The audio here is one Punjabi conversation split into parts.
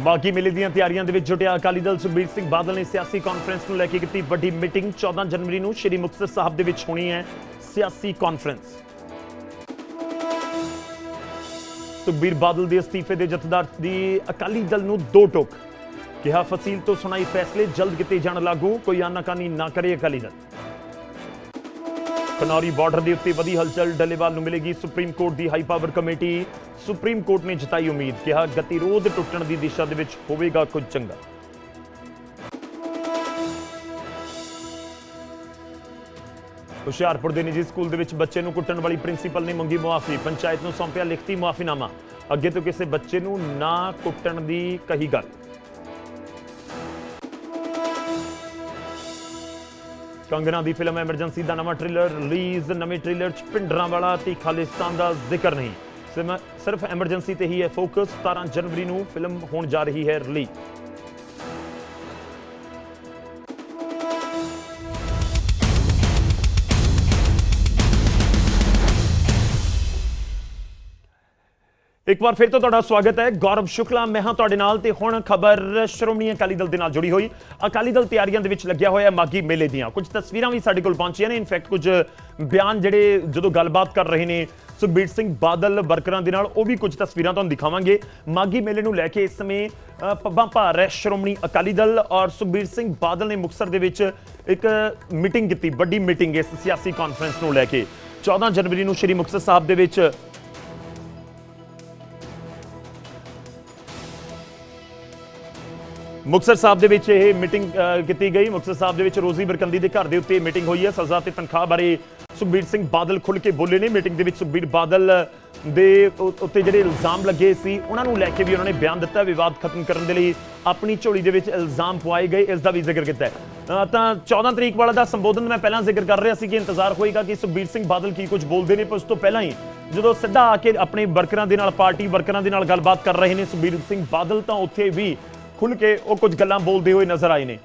ਬਾਗੀ ਮੇਲੇ ਦੀਆਂ ਤਿਆਰੀਆਂ ਦੇ ਵਿੱਚ ਜੁਟਿਆ ਅਕਾਲੀ ਦਲ ਸੁਖਬੀਰ ਸਿੰਘ ਬਾਦਲ ਨੇ ਸਿਆਸੀ ਕਾਨਫਰੰਸ ਨੂੰ ਲੈ ਕੇ ਕੀਤੀ ਵੱਡੀ ਮੀਟਿੰਗ 14 ਜਨਵਰੀ ਨੂੰ ਸ਼੍ਰੀ ਮੁਕਤਸਰ ਸਾਹਿਬ ਦੇ ਵਿੱਚ ਹੋਣੀ ਹੈ ਸਿਆਸੀ ਕਾਨਫਰੰਸ ਸੁਖਬੀਰ ਬਾਦਲ ਦੇ ਅਸਤੀਫੇ ਦੇ ਜਥੇਦਾਰ ਦੀ ਅਕਾਲੀ ਦਲ ਨੂੰ ਦੋ ਟੋਕ। ਕਿਹਾ ਫਸੀਲ ਤੋਂ ਸੁਣਾਈ ਫੈਸਲੇ ਜਲਦ ਕੀਤੇ ਜਾਣ ਲਾਗੂ। ਕੋਈ ਆਨਾਕਾਨੀ ਨਾ ਕਰੇ ਅਕਾਲੀ ਦਲ। ਕਨੌਰੀ ਬਾਰਡਰ ਦੇ ਉੱਤੇ ਵਧੀ ਹਲਚਲ ਡੱਲੇਵਾਲ ਨੂੰ ਮਿਲੇਗੀ ਸੁਪਰੀਮ ਕੋਰਟ ਦੀ high power committee. Supreme court ਨੇ ਜਤਾਈ ਉਮੀਦ, ਕਿਹਾ ਗਤੀਰੋਧ ਟੁੱਟਣ ਦੀ ਦਿਸ਼ਾ ਦੇ ਵਿੱਚ ਹੋਵੇਗਾ ਕੁਝ ਚੰਗਾ। ਹੁਸ਼ਿਆਰਪੁਰ ਦੇ ਨਿੱਜੀ ਸਕੂਲ ਦੇ ਵਿੱਚ ਬੱਚੇ ਨੂੰ ਕੁੱਟਣ ਵਾਲੀ ਪ੍ਰਿੰਸੀਪਲ ਨੇ ਮੰਗੀ ਮੁਆਫੀ। ਪੰਚਾਇਤ ਨੂੰ ਸੌਂਪਿਆ ਲਿਖਤੀ ਮੁਆਫੀਨਾਮਾ। ਅੱਗੇ ਤੋਂ ਕਿਸੇ ਬੱਚੇ ਨੂੰ ਨਾ ਕੁੱਟਣ ਦੀ ਕਹੀ ਗੱਲ। ਕੰਗਨਾ ਦੀ ਫਿਲਮ ਐਮਰਜੈਂਸੀ ਦਾ ਨਵਾਂ ਟ੍ਰੇਲਰ ਰਿਲੀਜ਼ ਨਵੇਂ ਟ੍ਰੇਲਰ 'ਚ ਪਿੰਡਰਾਂ ਵਾਲਾ ਤੇ ਖਾਲਿਸਤਾਨ ਦਾ ਜ਼ਿਕਰ ਨਹੀਂ। ਸਿਮ- ਸਿਰਫ ਐਮਰਜੈਂਸੀ ਤੇ ਹੀ ਹੈ ਫੋਕਸ 17 ਜਨਵਰੀ ਨੂੰ ਫਿਲਮ ਹੋਣ ਜਾ ਰਹੀ ਹੈ ਰਿਲੀਜ਼ ਇੱਕ ਵਾਰ ਫਿਰ ਤੋਂ ਤੁਹਾਡਾ ਸਵਾਗਤ ਹੈ। ਗੌਰਵ ਸ਼ੁਕਲਾ, ਮੈਂ ਹਾਂ ਤੁਹਾਡੇ ਨਾਲ ਤੇ ਹੁਣ ਖਬਰ ਸ਼੍ਰੋਮਣੀ ਅਕਾਲੀ ਦਲ ਦੇ ਨਾਲ ਜੁੜੀ ਹੋਈ। ਅਕਾਲੀ ਦਲ ਤਿਆਰੀਆਂ ਦੇ ਵਿੱਚ ਲੱਗਿਆ ਹੋਇਆ ਹੈ ਮਾਗੀ ਮੇਲੇ ਦੀਆਂ। ਕੁਝ ਤਸਵੀਰਾਂ ਵੀ ਸਾਡੇ ਕੋਲ ਪਹੁੰਚੀਆਂ ਨੇ। ਇਨਫੈਕਟ ਕੁਝ ਬਿਆਨ ਜਿਹੜੇ ਜਦੋਂ ਗੱਲਬਾਤ ਕਰ ਰਹੇ ਨੇ ਸੁਖਬੀਰ ਸਿੰਘ ਬਾਦਲ ਵਰਕਰਾਂ ਦੇ ਨਾਲ, ਉਹ ਵੀ ਕੁਝ ਤਸਵੀਰਾਂ ਤੁਹਾਨੂੰ ਦਿਖਾਵਾਂਗੇ। ਮਾਗੀ ਮੇਲੇ ਨੂੰ ਲੈ ਕੇ ਇਸ ਸਮੇਂ ਪੱਬਾਂ ਭਾਰ ਹੈ ਸ਼੍ਰੋਮਣੀ ਅਕਾਲੀ ਦਲ ਔਰ ਸੁਖਬੀਰ ਸਿੰਘ ਬਾਦਲ ਨੇ ਮੁਕਤਸਰ ਦੇ ਵਿੱਚ ਇੱਕ ਮੀਟਿੰਗ ਕੀਤੀ, ਵੱਡੀ ਮੀਟਿੰਗ ਇਸ ਸਿਆਸੀ ਕਾਨਫਰੰਸ ਨੂੰ ਲੈ ਕੇ। 14 ਜਨਵਰੀ ਨੂੰ ਸ਼੍ਰੀ ਮੁਕਤਸਰ ਸਾਹਿਬ ਦੇ ਵਿੱਚ ਮੁਕਤਸਰ ਸਾਹਿਬ ਦੇ ਵਿੱਚ ਇਹ ਮੀਟਿੰਗ ਕੀਤੀ ਗਈ। ਮੁਕਤਸਰ ਸਾਹਿਬ ਦੇ ਵਿੱਚ ਰੋਜ਼ੀ ਬਰਕੰਦੀ ਦੇ ਘਰ ਦੇ ਉੱਤੇ ਮੀਟਿੰਗ ਹੋਈ ਹੈ। ਸਜ਼ਾ ਤੇ ਤਨਖਾਹ ਬਾਰੇ ਸੁਖਬੀਰ ਸਿੰਘ ਬਾਦਲ ਖੁੱਲ ਕੇ ਬੋਲੇ ਨੇ। ਮੀਟਿੰਗ ਦੇ ਵਿੱਚ ਸੁਖਬੀਰ ਬਾਦਲ ਦੇ ਉੱਤੇ ਜਿਹੜੇ ਇਲਜ਼ਾਮ ਲੱਗੇ ਸੀ, ਉਹਨਾਂ ਨੂੰ ਲੈ ਕੇ ਵੀ ਉਹਨਾਂ ਨੇ ਬਿਆਨ ਦਿੱਤਾ। ਵਿਵਾਦ ਖਤਮ ਕਰਨ ਦੇ ਲਈ ਆਪਣੀ ਝੋਲੀ ਦੇ ਵਿੱਚ ਇਲਜ਼ਾਮ ਪਵਾਏ ਗਏ। ਇਸ ਦਾ ਵੀ ਜ਼ਿਕਰ ਕੀਤਾ ਹੈ। ਤਾਂ 14 ਤਰੀਕ ਵਾਲਾ ਦਾ ਸੰਬੋਧਨ ਮੈਂ ਪਹਿਲਾਂ ਜ਼ਿਕਰ ਕਰ ਰਿਹਾ ਸੀ ਕਿ ਇੰਤਜ਼ਾਰ ਹੋਏਗਾ ਕਿ ਸੁਖਬੀਰ ਸਿੰਘ ਬਾਦਲ ਕੀ ਕੁਝ ਬੋਲਦੇ ਨੇ, ਪਰ ਉਸ ਤੋਂ ਪਹਿਲਾਂ ਹੀ ਜਦੋਂ ਸਿੱਧਾ ਆ ਕੇ ਆਪਣੇ ਵਰਕਰਾਂ ਦੇ ਨਾਲ, ਪਾਰਟੀ ਵਰਕਰਾਂ ਦੇ ਨਾਲ ਗੱਲਬਾਤ ਕਰ ਰਹੇ ਨੇ ਸੁਖਬੀਰ ਸਿੰਘ ਬਾਦਲ, ਤਾਂ ਉੱਥੇ ਵੀ ਖੁੱਲ ਕੇ ਉਹ ਕੁਝ ਗੱਲਾਂ ਬੋਲਦੇ ਹੋਏ ਨਜ਼ਰ ਆਏ ਨੇ।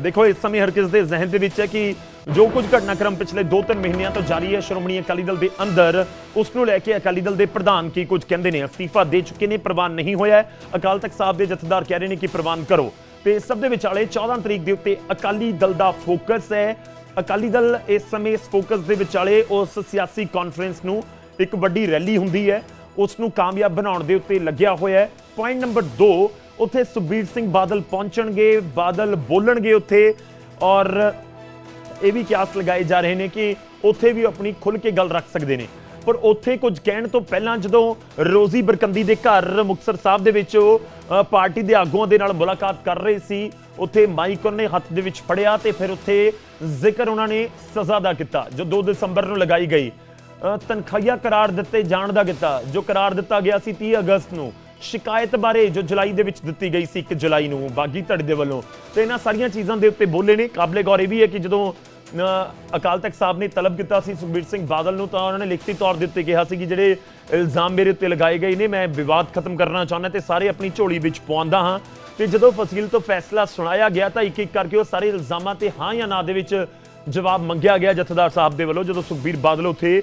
ਦੇਖੋ, ਇਸ ਸਮੇਂ ਹਰ ਕਿਸ ਦੇ ਜ਼ਿਹਨ ਦੇ ਵਿੱਚ ਹੈ ਕਿ ਜੋ ਕੁਝ ਘਟਨਾਕ੍ਰਮ ਪਿਛਲੇ 2-3 ਮਹੀਨਿਆਂ ਤੋਂ ਜਾਰੀ ਹੈ, ਸ਼੍ਰੋਮਣੀ ਅਕਾਲੀ ਦਲ ਦੇ ਅੰਦਰ, ਉਸ ਨੂੰ ਲੈ ਕੇ ਅਕਾਲੀ ਦਲ ਦੇ ਪ੍ਰਧਾਨ ਕੀ ਕੁਝ ਕਹਿੰਦੇ ਨੇ? ਅਸਤੀਫਾ ਦੇ ਚੁੱਕੇ ਨੇ, ਪ੍ਰਵਾਨ ਨਹੀਂ ਹੋਇਆ ਅਕਾਲ ਤਖਤ ਸਾਹਿਬ ਦੇ ਜਥੇਦਾਰ ਕਹਿ ਰਹੇ ਨੇ ਕਿ ਪ੍ਰਵਾਨ ਕਰੋ। ਤੇ ਇਸ ਸਭ ਦੇ ਵਿਚਾਲੇ 14 ਤਰੀਕ ਦੇ ਉੱਤੇ ਅਕਾਲੀ ਦਲ ਦਾ ਫੋਕਸ ਹੈ। ਅਕਾਲੀ ਦਲ ਇਸ ਸਮੇਂ ਇਸ ਫੋਕਸ ਦੇ ਵਿਚਾਲੇ ਉਸ ਸਿਆਸੀ ਕਾਨਫਰੰਸ ਨੂੰ ਇੱਕ ਵੱਡੀ ਰੈਲੀ ਹੁੰਦੀ ਹੈ। ਉਸ ਨੂੰ ਕਾਮਯਾਬ ਬਣਾਉਣ ਦੇ ਉੱਤੇ ਲੱਗਿਆ ਹੋਇਆ ਹੈ। ਪੁਆਇੰਟ ਨੰਬਰ 2 ਉੱਥੇ ਸੁਖਬੀਰ ਸਿੰਘ ਬਾਦਲ ਪਹੁੰਚਣਗੇ ਬਾਦਲ ਬੋਲਣਗੇ ਉੱਥੇ ਔਰ ਇਹ ਵੀ ਕਿਆਸ ਲਗਾਏ ਜਾ ਰਹੇ ਨੇ ਕਿ ਉੱਥੇ ਵੀ ਆਪਣੀ ਖੁੱਲ ਕੇ ਗੱਲ ਰੱਖ ਸਕਦੇ ਨੇ। ਪਰ ਉੱਥੇ ਕੁਝ ਕਹਿਣ ਤੋਂ ਪਹਿਲਾਂ ਜਦੋਂ ਰੋਜ਼ੀ ਬਰਕੰਦੀ ਦੇ ਘਰ ਮੁਕਤਸਰ ਸਾਹਿਬ ਦੇ ਵਿੱਚ ਉਹ ਪਾਰਟੀ ਦੇ ਆਗੂਆਂ ਦੇ ਨਾਲ ਮੁਲਾਕਾਤ ਕਰ ਰਹੇ ਸੀ ਉੱਥੇ ਮਾਈਕ ਉਹਨੇ ਹੱਥ ਦੇ ਵਿੱਚ ਫੜਿਆ ਤੇ ਫਿਰ ਉੱਥੇ ਜ਼ਿਕਰ ਉਹਨਾਂ ਨੇ ਸਜ਼ਾ ਦਾ ਕੀਤਾ ਜੋ 2 ਦਸੰਬਰ ਨੂੰ ਲਗਾਈ ਗਈ। ਅ, ਕਰਾਰ ਦਿੱਤੇ ਜਾਣ ਦਾ ਕੀਤਾ ਜੋ ਕਰਾਰ ਦਿੱਤਾ ਗਿਆ ਸੀ 30 ਅਗਸਤ ਨੂੰ। ਸ਼ਿਕਾਇਤ ਬਾਰੇ ਜੋ ਜੁਲਾਈ ਦੇ ਵਿੱਚ ਦਿੱਤੀ ਗਈ ਸੀ 1 ਜੁਲਾਈ ਨੂੰ ਬਾਗੀ ਧੜੇ ਦੇ ਵੱਲੋਂ। ਤੇ ਇਹਨਾਂ ਸਾਰੀਆਂ ਚੀਜ਼ਾਂ ਦੇ ਉੱਤੇ ਬੋਲੇ ਨੇ। ਕਾਬਲੇ ਗੌਰ ਇਹ ਵੀ ਹੈ ਕਿ ਜਦੋਂ ਅਕਾਲ ਤਖਤ ਸਾਹਿਬ ਨੇ ਤਲਬ ਕੀਤਾ ਸੀ ਸੁਖਬੀਰ ਸਿੰਘ ਬਾਦਲ ਨੂੰ, ਤਾਂ ਉਹਨਾਂ ਨੇ ਲਿਖਤੀ ਤੌਰ ਦੇ ਉੱਤੇ ਕਿਹਾ ਸੀ ਕਿ ਜਿਹੜੇ ਇਲਜ਼ਾਮ ਮੇਰੇ ਉੱਤੇ ਲਗਾਏ ਗਏ ਨੇ, ਮੈਂ ਵਿਵਾਦ ਖਤਮ ਕਰਨਾ ਚਾਹੁੰਦਾ ਤੇ ਸਾਰੇ ਆਪਣੀ ਝੋਲੀ ਵਿੱਚ ਪਵਾਉਂਦਾ ਹਾਂ। ਤੇ ਜਦੋਂ ਫਸੀਲ ਤੋਂ ਫੈਸਲਾ ਸੁਣਾਇਆ ਗਿਆ ਤਾਂ ਇੱਕ ਇੱਕ ਕਰਕੇ ਉਹ ਸਾਰੇ ਇਲਜ਼ਾਮਾਂ ਤੇ ਹਾਂ ਜਾਂ ਨਾ ਦੇ ਵਿੱਚ ਜਵਾਬ ਮੰਗਿਆ ਗਿਆ ਜਥੇਦਾਰ ਸਾਹਿਬ ਦੇ ਵੱਲੋਂ, ਜਦੋਂ ਸੁਖਬੀਰ ਬਾਦਲ ਉੱਥੇ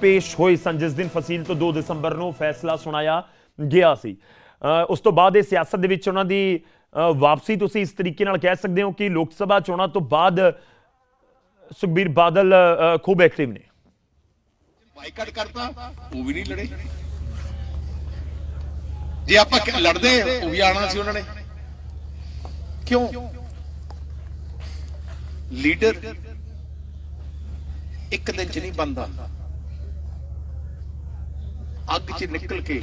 ਪੇਸ਼ ਹੋਏ ਸਨ, ਜਿਸ ਦਿਨ ਫਸੀਲ ਤੋਂ 2 ਦਸੰਬਰ ਨੂੰ ਫੈਸਲਾ ਸੁਣਾਇਆ। ਗਿਆ ਸੀ। ਉਸ ਤੋਂ ਬਾਅਦ ਇਹ ਸਿਆਸਤ ਦੇ ਵਿੱਚ ਉਹਨਾਂ ਦੀ ਵਾਪਸੀ ਤੁਸੀਂ ਇਸ ਤਰੀਕੇ ਨਾਲ ਕਹਿ ਸਕਦੇ ਹੋ ਕਿ ਲੋਕ ਸਭਾ ਚੋਣਾਂ ਤੋਂ ਬਾਅਦ ਸੁਖਬੀਰ ਬਾਦਲ ਖੂਬ ਐਕਟਿਵ ਨੇ। ਬਾਈਕਾਟ ਕਰਤਾ, ਉਹ ਵੀ ਨਹੀਂ ਲੜੇ। ਜੇ ਆਪਾਂ ਲੜਦੇ ਉਹ ਵੀ ਆਣਾ ਸੀ ਉਹਨਾਂ ਨੇ। ਕਿਉਂ? ਲੀਡਰ ਇੱਕ ਦਿਨ ਚ ਨਹੀਂ ਬੰਦਾ ਅੱਗ ਚ ਨਿਕਲ ਕੇ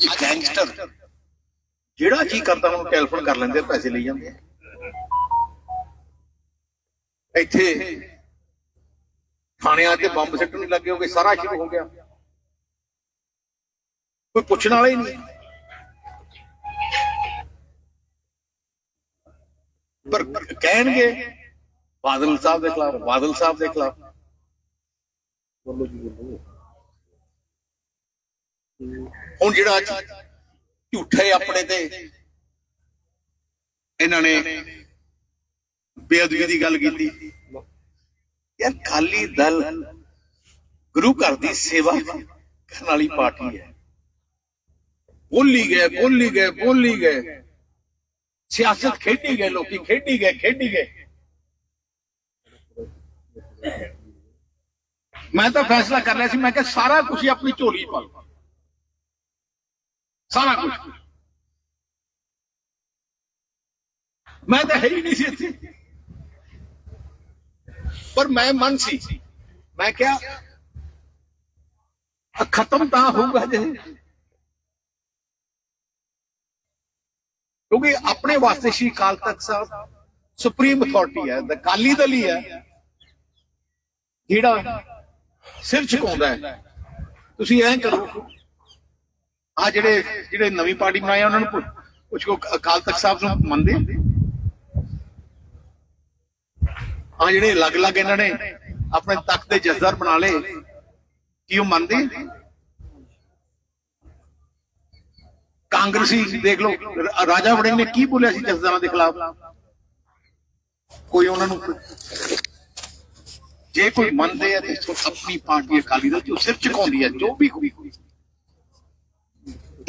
ਅੱਜ ਗੈਂਗਸਟਰ ਜਿਹੜਾ ਜੀ ਕਰਦਾ ਉਹਨੂੰ ਟੈਲੀਫੋਨ ਕਰ ਲੈਂਦੇ ਪੈਸੇ ਲਈ ਜਾਂਦੇ ਇੱਥੇ ਥਾਣਿਆਂ ਤੇ ਬੰਬ ਸਿੱਟਣ ਲੱਗੇ ਹੋਗੇ ਸਾਰਾ ਸ਼ੁਰੂ ਹੋ ਗਿਆ। ਕੋਈ ਪੁੱਛਣ ਵਾਲਾ ਹੀ ਨਹੀਂ। ਪਰ ਕਹਿਣਗੇ ਬਾਦਲ ਸਾਹਿਬ ਦੇ ਖਿਲਾਫ ਬਾਦਲ ਸਾਹਿਬ ਦੇ ਖਿਲਾਫ। ਬੋਲੋ ਜੀ ਬੋਲੋ। ਹੁਣ ਜਿਹੜਾ ਝੂਠੇ ਆਪਣੇ ਤੇ ਇਹਨਾਂ ਨੇ ਬੇਅਦਬੀ ਦੀ ਗੱਲ ਕੀਤੀ। ਯਾਰ ਖਾਲੀ ਦਲ ਗੁਰੂ ਘਰ ਦੀ ਸੇਵਾ ਕਰਨ ਵਾਲੀ ਪਾਰਟੀ ਹੈ। ਬੋਲੀ ਗਏ ਬੋਲੀ ਗਏ ਬੋਲੀ ਗਏ। ਸਿਆਸਤ ਖੇਡੀ ਗਏ, ਲੋਕੀ ਖੇਡੀ ਗਏ ਖੇਡੀ ਗਏ। ਮੈਂ ਤਾਂ ਫੈਸਲਾ ਕਰ ਲਿਆ ਸੀ, ਮੈਂ ਕਿਹਾ ਸਾਰਾ ਕੁਝ ਹੀ ਆਪਣੀ ਝੋਲੀ ਪਾ ਲਓ। ਸਾਰਾ ਕੁਝ ਮੈਂ ਤਾਂ ਹੈ ਹੀ ਨਹੀਂ ਸੀ ਇੱਥੇ। ਪਰ ਮੈਂ ਮਨ ਸੀ। ਮੈਂ ਕਿਹਾ ਖਤਮ ਤਾਂ ਹੋਊਗਾ ਜੇ। ਕਿਉਂਕਿ ਆਪਣੇ ਵਾਸਤੇ ਸ਼੍ਰੀ ਅਕਾਲ ਤਖਤ ਸਾਹਿਬ ਸੁਪਰੀਮ ਅਥਾਰਟੀ ਹੈ, ਦ ਕਾਲੀ ਦਲ ਹੀ ਹੈ। ਜਿਹੜਾ ਸਿਰ ਝੁਕਾਉਂਦਾ ਹੈ। ਤੁਸੀਂ ਐਂ ਕਰੋ। ਆ ਜਿਹੜੇ ਜਿਹੜੇ ਨਵੀਂ ਪਾਰਟੀ ਬਣਾਈ ਉਹਨਾਂ ਨੂੰ ਪੁੱਛ- ਪੁੱਛੋ ਅਕਾਲ ਤਖਤ ਸਾਹਿਬ ਨੂੰ ਮੰਨਦੇ ਆ? ਜਿਹੜੇ ਅਲੱਗ-ਅਲੱਗ ਇਹਨਾਂ ਨੇ ਆਪਣੇ ਤਖਤ ਦੇ ਜਸਦਰ ਬਣਾ ਲਏ, ਕੀ ਉਹ ਮੰਨਦੇ ਕਾਂਗਰਸੀ ਦੇਖ ਲਓ ਰਾਜਾ ਵੜਿੰਗ ਨੇ ਕੀ ਬੋਲਿਆ ਸੀ ਜਸਦਰਾਂ ਦੇ ਖਿਲਾਫ? ਕੋਈ ਉਹਨਾਂ ਨੂੰ ਜੇ ਕੋਈ ਮੰਨਦੇ ਆ ਤੇ ਆਪਣੀ ਪਾਰਟੀ ਅਕਾਲੀ ਦਲ ਜੋ ਸਿਰ ਝੁਕਾਉਂਦੀ ਹੈ ਜੋ ਵੀ ਕੋਈ।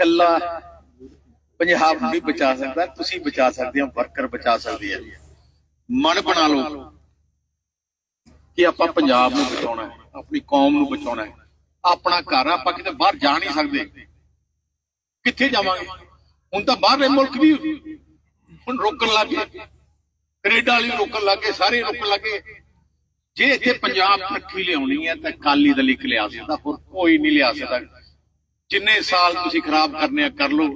ਕੱਲਾ ਪੰਜਾਬ ਨੂੰ ਨਹੀਂ ਬਚਾ ਸਕਦਾ, ਤੁਸੀਂ ਬਚਾ ਸਕਦੇ ਹੋ, ਵਰਕਰ ਬਚਾ ਸਕਦੇ ਆ। ਮਨ ਬਣਾ ਲਓ ਕਿ ਆਪਾਂ ਪੰਜਾਬ ਨੂੰ ਬਚਾਉਣਾ ਹੈ, ਆਪਣੀ ਕੌਮ ਨੂੰ ਬਚਾਉਣਾ ਹੈ। ਆਪਣਾ ਘਰ ਆਪਾਂ ਕਿਤੇ ਬਾਹਰ ਜਾ ਨਹੀਂ ਸਕਦੇ। ਕਿੱਥੇ ਜਾਵਾਂਗੇ? ਹੁਣ ਤਾਂ ਬਾਹਰਲੇ ਮੁਲਕ ਵੀ ਹੁਣ ਰੋਕਣ ਲੱਗ ਗਏ। ਕੈਨੇਡਾ ਵਾਲੀ ਰੋਕਣ ਲੱਗ ਗਏ, ਸਾਰੇ ਰੋਕਣ ਲੱਗ ਗਏ। ਜੇ ਇੱਥੇ ਪੰਜਾਬ ਤਰੱਕੀ ਲਿਆਉਣੀ ਹੈ ਤਾਂ ਕਾਲੀ ਦਲ ਇੱਕ ਲਿਆ ਸਕਦਾ, ਹੋਰ ਕੋਈ ਨਹੀਂ ਲਿਆ ਸਕਦਾ। ਜਿੰਨੇ ਸਾਲ ਤੁਸੀਂ ਖਰਾਬ ਕਰਨੇ ਆ, ਕਰ ਲਓ।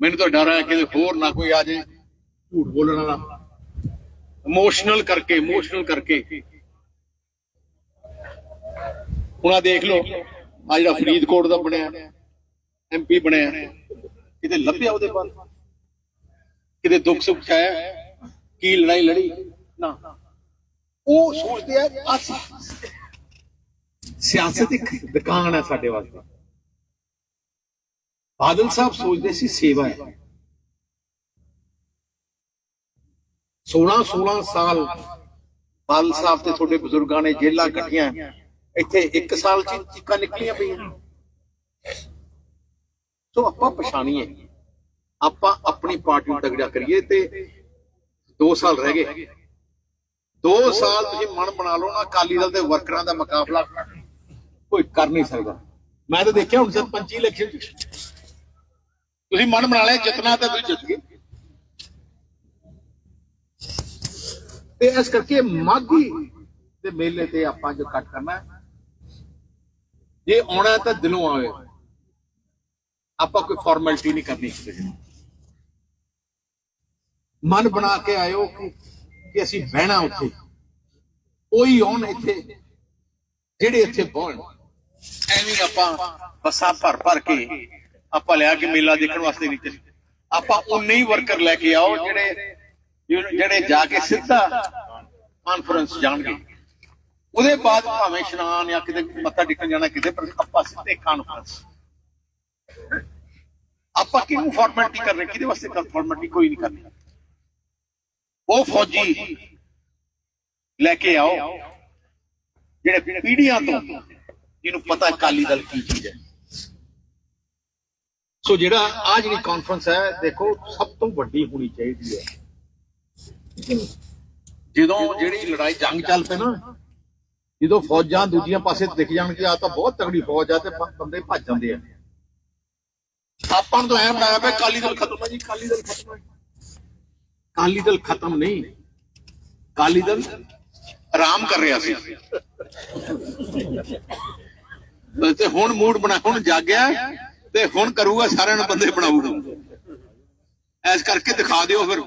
ਮੈਨੂੰ ਤਾਂ ਡਰ ਹੈ ਕਿ ਹੋਰ ਨਾ ਕੋਈ ਆ ਜਾਏ। ਝੂਠ ਬੋਲਣ ਵਾਲਾ। ਇਮੋਸ਼ਨਲ ਕਰਕੇ ਇਮੋਸ਼ਨਲ ਕਰਕੇ। ਹੁਣ ਦੇਖ ਲਓ ਆ ਜਿਹੜਾ ਫਰੀਦਕੋਟ ਦਾ ਬਣਿਆ ਐਮਪੀ ਬਣਿਆ, ਕਿਤੇ ਲੱਭਿਆ ਉਹਦੇ ਬਾਅਦ ਕਿਤੇ ਦੁੱਖ ਸੁੱਖ ਚ ਕੀ ਲੜਾਈ ਲੜੀ? ਨਾ। ਉਹ ਸੋਚਦੇ ਆ ਆ ਸਿਆਸਤ ਇੱਕ ਦੁਕਾਨ ਹੈ ਸਾਡੇ ਵਾਸਤੇ। ਬਾਦਲ ਸਾਹਿਬ ਸੋਚਦੇ ਸੀ ਸੇਵਾ ਹੈ। 16 16 ਸਾਲ ਬਾਦਲ ਸਾਹਿਬ ਤੇ ਤੁਹਾਡੇ ਬਜ਼ੁਰਗਾਂ ਨੇ ਜੇਲਾਂ ਕੱਟੀਆਂ। ਇੱਥੇ ਇੱਕ ਸਾਲ ਚ ਚੀਕਾਂ ਨਿਕਲੀਆਂ ਪਈਆਂ। ਸੋ ਆਪਾਂ ਪਛਾਣੀਏ। ਆਪਾਂ ਆਪਣੀ ਪਾਰਟੀ ਨੂੰ ਤਗੜਾ ਕਰੀਏ ਤੇ 2 ਸਾਲ ਰਹਿ ਗਏ। 2 ਸਾਲ ਤੁਸੀਂ ਮਨ ਬਣਾ ਲਓ ਨਾ, ਅਕਾਲੀ ਦਲ ਦੇ ਵਰਕਰਾਂ ਦਾ ਮੁਕਾਬਲਾ। ਕੋਈ ਕਰ ਨਹੀਂ ਸਕਦਾ। ਮੈਂ ਤਾਂ ਦੇਖਿਆ ਹੁਣ ਸਰਪੰਚੀ ਇਲੈਕਸ਼ਨ ਤੁਸੀਂ ਮਨ ਬਣਾ ਲਿਆ, ਜਿੱਤਣਾ ਤਾਂ ਤੁਸੀਂ ਜਿੱਤ ਗਏ ਤੇ ਇਸ ਕਰਕੇ ਮਾਗੀ ਦੇ ਮੇਲੇ ਤੇ ਆਪਾਂ ਜੋ ਕੱਟ ਕਰਨਾ ਜੇ ਆਉਣਾ ਤਾਂ ਦਿਲੋਂ ਆਵੇ। ਆਪਾਂ ਕੋਈ ਫਾਰਮੈਲਿਟੀ ਨਹੀਂ ਕਰਨੀ ਕਿਸੇ ਮਨ ਬਣਾ ਕੇ ਆਇਓ ਕਿ ਅਸੀਂ ਬਹਿਣਾ ਉੱਥੇ। ਕੋਈ ਆਉਣ ਇੱਥੇ, ਜਿਹੜੇ ਇੱਥੇ ਬਹਿਣ ਐਵੇਂ ਆਪਾਂ ਬੱਸਾਂ ਭਰ ਭਰ ਕੇ ਆਪਾਂ ਲਿਆ ਕੇ ਮੇਲਾ ਦੇਖਣ ਵਾਸਤੇ ਨਹੀਂ ਚੱਲੇ ਆਪਾਂ ਉਨੇ ਹੀ ਵਰਕਰ ਲੈ ਕੇ ਆਓ ਜਿਹੜੇ ਜਿਹੜੇ ਜਾ ਕੇ ਸਿੱਧਾ ਕਾਨਫਰੰਸ ਜਾਣਗੇ। ਉਹਦੇ ਬਾਅਦ ਭਾਵੇਂ ਇਸ਼ਨਾਨ ਜਾਂ ਕਿਤੇ ਮੱਥਾ ਟੇਕਣ ਜਾਣਾ ਕਿਤੇ, ਪਰ ਆਪਾਂ ਸਿੱਧੇ ਕਾਨਫਰੰਸ ਆਪਾਂ ਕਿਹਨੂੰ ਫਾਰਮੈਲਿਟੀ ਕਰ ਰਹੇ ਕਿਹਦੇ ਵਾਸਤੇ ਕਰ ਫਾਰਮੈਲਿਟੀ ਕੋਈ ਨਹੀਂ ਕਰਨੀ। ਉਹ ਫੌਜੀ ਲੈ ਕੇ ਆਓ। ਜਿਹੜੇ ਪੀੜੀਆਂ ਤੋਂ, ਜਿਹਨੂੰ ਪਤਾ ਹੈ ਕਾਲੀ ਦਲ ਕੀ ਚੀਜ਼ ਹੈ। ਸੋ ਜਿਹੜਾ ਆ ਜਿਹੜੀ ਕਾਨਫਰੰਸ ਹੈ, ਦੇਖੋ, ਸਭ ਤੋਂ ਵੱਡੀ ਹੋਣੀ ਚਾਹੀਦੀ ਹੈ। ਜਦੋਂ ਜਿਹੜੀ ਲੜਾਈ ਜੰਗ ਚੱਲ ਪਏ ਨਾ, ਜਦੋਂ ਫੌਜਾਂ ਦੂਜੀਆਂ ਪਾਸੇ ਦਿਖ ਜਾਣ ਕਿ ਆ ਤਾਂ ਬਹੁਤ ਤਗੜੀ ਫੌਜ ਆ ਤੇ ਬੰਦੇ ਭੱਜ ਜਾਂਦੇ ਆ। ਆਪਾਂ ਨੂੰ ਤਾਂ ਐ ਬਣਾਇਆ ਪਿਆ ਕਾਲੀ ਦਲ ਖਤਮ ਹੈ ਜੀ ਕਾਲੀ ਦਲ ਖਤਮ ਹੈ ਅਕਾਲੀ ਦਲ ਖਤਮ ਨਹੀਂ, ਅਕਾਲੀ ਦਲ ਆਰਾਮ ਕਰ ਰਿਹਾ ਸੀ। ਤੇ ਹੁਣ ਮੂਡ ਬਣਾ, ਹੁਣ ਜਾਗਿਆ। ਤੇ ਹੁਣ ਕਰੂਗਾ, ਸਾਰਿਆਂ ਨੂੰ ਬੰਦੇ ਬਣਾਊਗਾ। ਐਸ ਕਰਕੇ ਦਿਖਾ ਦਿਓ ਫਿਰ।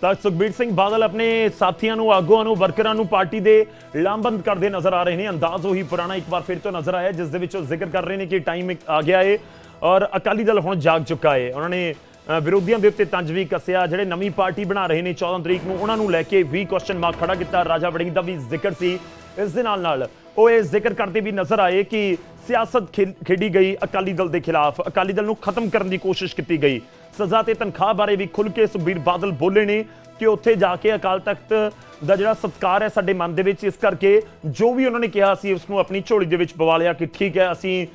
ਤਾਂ ਸੁਖਬੀਰ ਸਿੰਘ ਬਾਦਲ ਆਪਣੇ ਸਾਥੀਆਂ ਨੂੰ, ਆਗੂਆਂ ਨੂੰ, ਵਰਕਰਾਂ ਨੂੰ ਪਾਰਟੀ ਦੇ ਲਾਮਬੰਦ ਕਰਦੇ ਨਜ਼ਰ ਆ ਰਹੇ ਨੇ। ਅੰਦਾਜ਼ ਉਹੀ ਪੁਰਾਣਾ ਇੱਕ ਵਾਰ ਫਿਰ ਤੋਂ ਨਜ਼ਰ ਆਇਆ, ਜਿਸ ਦੇ ਵਿੱਚ ਉਹ ਜ਼ਿਕਰ ਕਰ ਰਹੇ ਨੇ ਕਿ ਟਾਈਮ ਆ ਗਿਆ ਏ ਔਰ ਅਕਾਲੀ ਦਲ ਹੁਣ ਜਾਗ ਚੁੱਕਾ ਏ। ਉਹਨਾਂ ਨੇ ਵਿਰੋਧੀਆਂ ਦੇ ਉੱਤੇ ਤੰਜ ਵੀ ਕੱਸਿਆ। ਜਿਹੜੇ ਨਵੀਂ ਪਾਰਟੀ ਬਣਾ ਰਹੇ ਨੇ 14 ਤਰੀਕ ਨੂੰ, ਉਹਨਾਂ ਨੂੰ ਲੈ ਕੇ ਵੀ ਕੁਐਸਚਨ ਮਾਰਕ ਖੜਾ ਕੀਤਾ। ਰਾਜਾ ਵੜਿੰਗ ਦਾ ਵੀ ਜ਼ਿਕਰ ਸੀ। ਇਸ ਦੇ ਨਾਲ ਨਾਲ ਉਹ ਇਹ ਜ਼ਿਕਰ ਕਰਦੇ ਵੀ ਨਜ਼ਰ ਆਏ ਕਿ ਸਿਆਸਤ ਖੇ- ਖੇਡੀ ਗਈ ਅਕਾਲੀ ਦਲ ਦੇ ਖਿਲਾਫ। ਅਕਾਲੀ ਦਲ ਨੂੰ ਖਤਮ ਕਰਨ ਦੀ ਕੋਸ਼ਿਸ਼ ਕੀਤੀ ਗਈ। ਸਜ਼ਾ ਤੇ ਤਨਖਾਹ ਬਾਰੇ ਵੀ ਖੁੱਲ ਕੇ ਸੁਖਬੀਰ ਬਾਦਲ ਬੋਲੇ ਨੇ ਕਿ ਉੱਥੇ ਜਾ ਕੇ ਅਕਾਲ ਤਖਤ ਦਾ ਜਿਹੜਾ ਸਤਕਾਰ ਹੈ ਸਾਡੇ ਮਨ ਦੇ ਵਿੱਚ, ਇਸ ਕਰਕੇ ਜੋ ਵੀ ਉਹਨਾਂ ਨੇ ਕਿਹਾ ਸੀ, ਉਸ ਨੂੰ ਆਪਣੀ ਝੋਲੀ ਦੇ ਵਿੱਚ ਪਵਾ ਲਿਆ ਕਿ ਠੀਕ ਹੈ, ਅਸੀਂ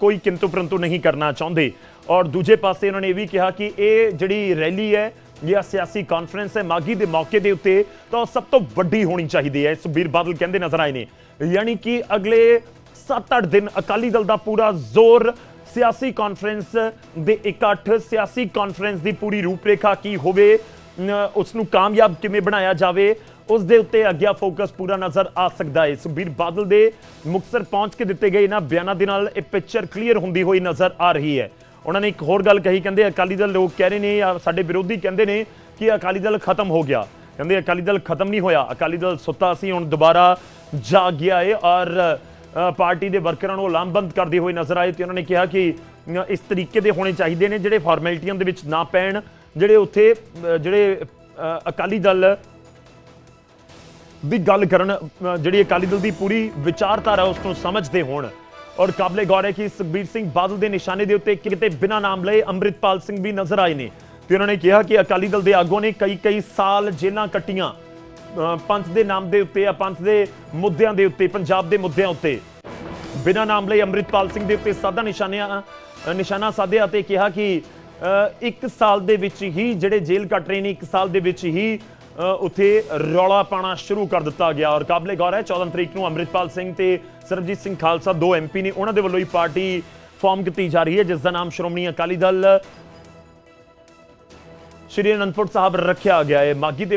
ਕੋਈ ਕਿੰਤੂ ਪਰੰਤੂ ਨਹੀਂ ਕਰਨਾ ਚਾਹੁੰਦੇ। ਔਰ ਦੂਜੇ ਪਾਸੇ ਉਹਨਾਂ ਨੇ ਇਹ ਵੀ ਕਿਹਾ ਕਿ ਇਹ ਜਿਹੜੀ ਰੈਲੀ ਹੈ ਜਾਂ ਸਿਆਸੀ ਕਾਨਫਰੰਸ ਹੈ ਮਾਗੀ ਦੇ ਮੌਕੇ ਦੇ ਉੱਤੇ, ਤਾਂ ਉਹ ਸਭ ਤੋਂ ਵੱਡੀ ਹੋਣੀ ਚਾਹੀਦੀ ਹੈ। ਸੁਖਬੀਰ ਬਾਦਲ ਕਹਿੰਦੇ ਨਜ਼ਰ ਆਏ ਨੇ। ਯਾਨੀ ਕਿ ਅਗਲੇ 7-8 ਦਿਨ ਅਕਾਲੀ ਦਲ ਦਾ ਪੂਰਾ ਜ਼ੋਰ ਸਿਆਸੀ ਕਾਨਫਰੰਸ ਦੇ ਇਕੱਠ, ਸਿਆਸੀ ਕਾਨਫਰੰਸ ਦੀ ਪੂਰੀ ਰੂਪਰੇਖਾ ਕੀ ਹੋਵੇ ਨ- ਉਸ ਨੂੰ ਕਾਮਯਾਬ ਕਿਵੇਂ ਬਣਾਇਆ ਜਾਵੇ, ਉਸ ਦੇ ਉੱਤੇ ਅੱਗਿਆ ਫੋਕਸ ਪੂਰਾ ਨਜ਼ਰ ਆ ਸਕਦਾ ਹੈ। ਸੁਖਬੀਰ ਬਾਦਲ ਦੇ ਮੁਕਤਸਰ ਪਹੁੰਚ ਕੇ ਦਿੱਤੇ ਗਏ ਇਹਨਾਂ ਬਿਆਨਾਂ ਦੇ ਨਾਲ ਇਹ ਪਿਕਚਰ ਕਲੀਅਰ ਹੁੰਦੀ ਹੋਈ ਨਜ਼ਰ ਆ ਰਹੀ ਹੈ। ਉਹਨਾਂ ਨੇ ਇੱਕ ਹੋਰ ਗੱਲ ਕਹੀ, ਕਹਿੰਦੇ ਅਕਾਲੀ ਦਲ ਲੋਕ ਕਹਿ ਰਹੇ ਨੇ ਸਾਡੇ ਵਿਰੋਧੀ ਕਹਿੰਦੇ ਨੇ ਕਿ ਅਕਾਲੀ ਦਲ ਖਤਮ ਹੋ ਗਿਆ। ਕਹਿੰਦੇ ਅਕਾਲੀ ਦਲ ਖਤਮ ਨਹੀਂ ਹੋਇਆ, ਅਕਾਲੀ ਦਲ ਸੁੱਤਾ ਸੀ, ਹੁਣ ਦੁਬਾਰਾ ਜਾਗ ਗਿਆ ਏ ਔਰ ਪਾਰਟੀ ਦੇ ਵਰਕਰਾਂ ਨੂੰ ਲਾਮਬੰਦ ਕਰਦੇ ਹੋਏ ਨਜ਼ਰ ਆਏ ਤੇ ਉਹਨਾਂ ਨੇ ਕਿਹਾ ਕਿ ਇਸ ਤਰੀਕੇ ਦੇ ਹੋਣੇ ਚਾਹੀਦੇ ਨੇ ਜਿਹੜੇ ਫਾਰਮੈਲਿਟੀਆਂ ਦੇ ਵਿੱਚ ਨਾ ਪੈਣ, ਜਿਹੜੇ ਉੱਥੇ ਜਿਹੜੇ ਅਕਾਲੀ ਦਲ ਦੀ ਗੱਲ ਕਰਨ ਜਿਹੜੀ ਅਕਾਲੀ ਦਲ ਦੀ ਪੂਰੀ ਵਿਚਾਰਧਾਰਾ ਉਸ ਨੂੰ ਸਮਝਦੇ ਹੋਣ। ਔਰ ਕਾਬਲੇ ਗੌਰ ਹੈ ਕਿ ਸੁਖਬੀਰ ਸਿੰਘ ਬਾਦਲ ਦੇ ਨਿਸ਼ਾਨੇ ਦੇ ਉੱਤੇ ਕਿਤੇ ਬਿਨਾਂ ਨਾਮ ਲਏ ਅੰਮ੍ਰਿਤਪਾਲ ਸਿੰਘ ਵੀ ਨਜ਼ਰ ਆਏ ਨੇ। ਤੇ ਉਹਨਾਂ ਨੇ ਕਿਹਾ ਕਿ ਅਕਾਲੀ ਦਲ ਦੇ ਆਗੂਆਂ ਨੇ ਕਈ ਕਈ ਸਾਲ ਜੇਲ੍ਹਾਂ ਕੱਟੀਆਂ। ਪੰਥ ਦੇ ਨਾਮ ਦੇ ਉੱਤੇ ਆ ਪੰਥ ਦੇ ਮੁੱਦਿਆਂ ਦੇ ਉੱਤੇ, ਪੰਜਾਬ ਦੇ ਮੁੱਦਿਆਂ ਉੱਤੇ। ਬਿਨਾਂ ਨਾਮ ਲਈ ਅੰਮ੍ਰਿਤਪਾਲ ਸਿੰਘ ਦੇ ਉੱਤੇ ਸਾਦਾ ਨਿਸ਼ਾਨਿਆਂ ਨਿਸ਼ਾਨਾ ਸਾਧਿਆ ਤੇ ਕਿਹਾ ਕਿ ਇੱਕ ਸਾਲ ਦੇ ਵਿੱਚ ਹੀ ਜਿਹੜੇ ਜੇਲ੍ਹ ਕੱਟ ਰਹੇ ਨੇ, ਇੱਕ ਸਾਲ ਦੇ ਵਿੱਚ ਹੀ ਉੱਥੇ ਰੌਲਾ ਪਾਣਾ ਸ਼ੁਰੂ ਕਰ ਦਿੱਤਾ ਗਿਆ। ਔਰ ਕਾਬਲੇ ਗੌਰ ਹੈ 14 ਤਰੀਕ ਨੂੰ ਅੰਮ੍ਰਿਤਪਾਲ ਸਿੰਘ ਤੇ ਸਰਬਜੀਤ ਸਿੰਘ ਖਾਲਸਾ, ਦੋ ਐਮਪੀ ਨੇ ਉਹਨਾਂ ਦੇ ਵੱਲੋਂ ਹੀ ਪਾਰਟੀ ਫਾਰਮ ਕੀਤੀ ਜਾ ਰਹੀ ਹੈ, ਜਿਸ ਦਾ ਨਾਮ ਸ਼੍ਰੋਮਣੀ ਅਕਾਲੀ ਦਲ ਸ਼੍ਰੀ ਅਨੰਦਪੁਰ ਸਾਹਿਬ ਰੱਖਿਆ ਗਿਆ ਹੈ। ਮਾਗੀ ਦੇ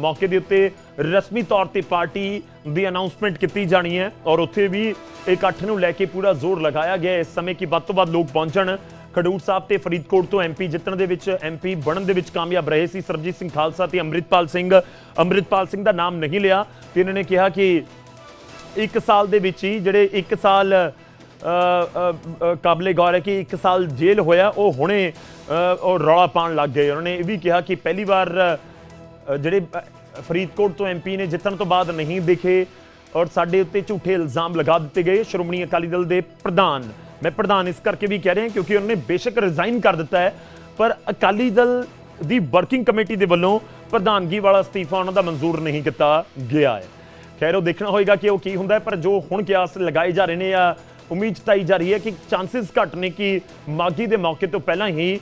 ਮੌਕੇ ਦੇ ਉੱਤੇ ਰਸਮੀ ਤੌਰ ਤੇ ਪਾਰਟੀ ਦੀ ਅਨਾਉਂਸਮੈਂਟ ਕੀਤੀ ਜਾਣੀ ਹੈ ਔਰ ਉੱਥੇ ਵੀ ਇਕੱਠ ਨੂੰ ਲੈ ਕੇ ਪੂਰਾ ਜ਼ੋਰ ਲਗਾਇਆ ਗਿਆ ਇਸ ਸਮੇਂ ਕਿ ਵੱਧ ਤੋਂ ਵੱਧ ਲੋਕ ਪਹੁੰਚਣ। ਖਡੂਰ ਸਾਹਿਬ ਤੇ ਫਰੀਦਕੋਟ ਤੋਂ ਐਮਪੀ ਜਿੱਤਣ ਦੇ ਵਿੱਚ ਐਮਪੀ ਬਣਨ ਦੇ ਵਿੱਚ ਕਾਮਯਾਬ ਰਹੇ ਸੀ ਸਰਬਜੀਤ ਸਿੰਘ ਖਾਲਸਾ ਤੇ ਅੰਮ੍ਰਿਤਪਾਲ ਸਿੰਘ। ਅੰਮ੍ਰਿਤਪਾਲ ਸਿੰਘ ਦਾ ਨਾਮ ਨਹੀਂ ਲਿਆ ਤੇ ਇਹਨਾਂ ਨੇ ਕਿਹਾ ਕਿ ਇੱਕ ਸਾਲ ਦੇ ਵਿੱਚ ਹੀ ਜਿਹੜੇ ਇੱਕ ਸਾਲ ਕਾਬਲੇ ਗੌਰ ਹੈ ਕਿ ਇੱਕ ਸਾਲ ਜੇਲ੍ਹ ਹੋਇਆ, ਉਹ ਹੁਣੇ ਉਹ ਰੌਲਾ ਪਾਉਣ ਲੱਗ ਗਏ। ਉਹਨਾਂ ਨੇ ਇਹ ਵੀ ਕਿਹਾ ਕਿ ਪਹਿਲੀ ਵਾਰ ਜਿਹੜੇ ਫਰੀਦਕੋਟ ਤੋਂ ਐਮਪੀ ਨੇ ਜਿੱਤਣ ਤੋਂ ਬਾਅਦ ਨਹੀਂ ਦਿਖੇ ਔਰ ਸਾਡੇ ਉੱਤੇ ਝੂਠੇ ਇਲਜ਼ਾਮ ਲਗਾ ਦਿੱਤੇ ਗਏ। ਸ਼੍ਰੋਮਣੀ ਅਕਾਲੀ ਦਲ ਦੇ ਪ੍ਰਧਾਨ, ਮੈਂ ਪ੍ਰਧਾਨ ਇਸ ਕਰਕੇ ਵੀ ਕਹਿ ਰਿਹਾ ਕਿਉਂਕਿ ਉਹਨਾਂ ਨੇ ਬੇਸ਼ੱਕ ਰਿਜ਼ਾਈਨ ਕਰ ਦਿੱਤਾ ਹੈ, ਪਰ ਅਕਾਲੀ ਦਲ ਦੀ ਵਰਕਿੰਗ ਕਮੇਟੀ ਦੇ ਵੱਲੋਂ ਪ੍ਰਧਾਨਗੀ ਵਾਲਾ ਅਸਤੀਫਾ ਉਹਨਾਂ ਦਾ ਮਨਜ਼ੂਰ ਨਹੀਂ ਕੀਤਾ ਗਿਆ ਹੈ। ਖੈਰ, ਉਹ ਦੇਖਣਾ ਹੋਏਗਾ ਕਿ ਉਹ ਕੀ ਹੁੰਦਾ ਪਰ ਜੋ ਹੁਣ ਕਿਆਸ ਲਗਾਏ ਜਾ ਰਹੇ ਨੇ ਜਾਂ ਉਮੀਦ ਜਤਾਈ ਜਾ ਰਹੀ ਹੈ ਕਿ ਚਾਂਸਸ ਘੱਟ ਨੇ ਕਿ ਮਾਗੀ ਦੇ ਮੌਕੇ ਤੋਂ ਪਹਿਲਾਂ ਹੀ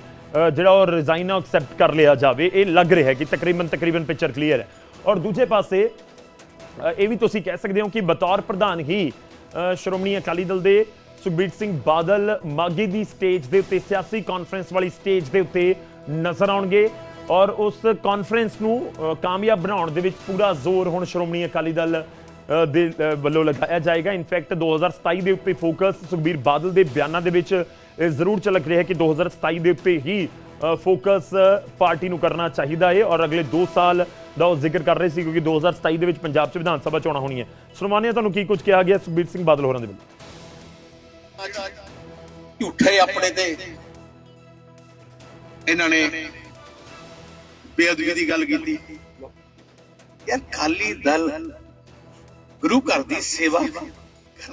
ਜਿਹੜਾ ਉਹ ਰਿਜ਼ਾਈਨ ਐਕਸੈਪਟ ਕਰ ਲਿਆ ਜਾਵੇ। ਇਹ ਲੱਗ ਰਿਹਾ ਹੈ ਕਿ ਤਕਰੀਬਨ ਤਕਰੀਬਨ ਪਿਕਚਰ ਕਲੀਅਰ ਹੈ। ਔਰ ਦੂਜੇ ਪਾਸੇ ਇਹ ਵੀ ਤੁਸੀਂ ਕਹਿ ਸਕਦੇ ਹੋ ਕਿ ਬਤੌਰ ਪ੍ਰਧਾਨ ਹੀ ਸ਼੍ਰੋਮਣੀ ਅਕਾਲੀ ਦਲ ਦੇ ਸੁਖਬੀਰ ਸਿੰਘ ਬਾਦਲ ਮਾਗੀ ਦੀ ਸਟੇਜ ਦੇ ਉੱਤੇ, ਸਿਆਸੀ ਕਾਨਫਰੰਸ ਵਾਲੀ ਸਟੇਜ ਦੇ ਉੱਤੇ ਨਜ਼ਰ ਆਉਣਗੇ। ਔਰ ਉਸ ਕਾਨਫਰੰਸ ਨੂੰ ਕਾਮਯਾਬ ਬਣਾਉਣ ਦੇ ਵਿੱਚ ਪੂਰਾ ਜ਼ੋਰ ਹੁਣ ਸ਼੍ਰੋਮਣੀ ਅਕਾਲੀ ਦਲ ਦੇ ਵੱਲੋਂ ਲਗਾਇਆ ਜਾਏਗਾ। ਇਨਫੈਕਟ 2027 ਦੇ ਉੱਤੇ ਫੋਕਸ ਸੁਖਬੀਰ ਬਾਦਲ ਦੇ ਬਿਆਨਾਂ ਦੇ ਵਿੱਚ ਇਹ ਜ਼ਰੂਰ ਝਲਕ ਰਿਹਾ ਹੈ ਕਿ 2027 ਦੇ ਉੱਤੇ ਹੀ ਫੋਕਸ ਪਾਰਟੀ ਨੂੰ ਕਰਨਾ ਚਾਹੀਦਾ ਹੈ ਔਰ ਅਗਲੇ 2 ਸਾਲ ਦਾ ਉਹ ਜ਼ਿਕਰ ਕਰ ਰਹੇ ਸੀ ਕਿਉਂਕਿ 2027 ਦੇ ਵਿੱਚ ਪੰਜਾਬ 'ਚ ਵਿਧਾਨ ਸਭਾ ਚੋਣਾਂ ਹੋਣੀਆਂ। ਸੁਣਵਾਨੀਆਂ ਤੁਹਾਨੂੰ ਕੀ ਕੁਝ ਕਿਹਾ ਗਿਆ? ਸੁਖਬੀਰ ਸਿੰਘ ਬਾਦਲ ਹੋਰਾਂ ਦੇ ਵੱਲੋਂ। ਝੂਠੇ ਆਪਣੇ ਤੇ। ਇਹਨਾਂ ਨੇ ਬੇਅਦਬੀ ਦੀ ਗੱਲ ਕੀਤੀ। ਯਾਰ ਖਾਲੀ ਦਲ ਗੁਰੂ ਘਰ ਦੀ ਸੇਵਾ ਕਰਨ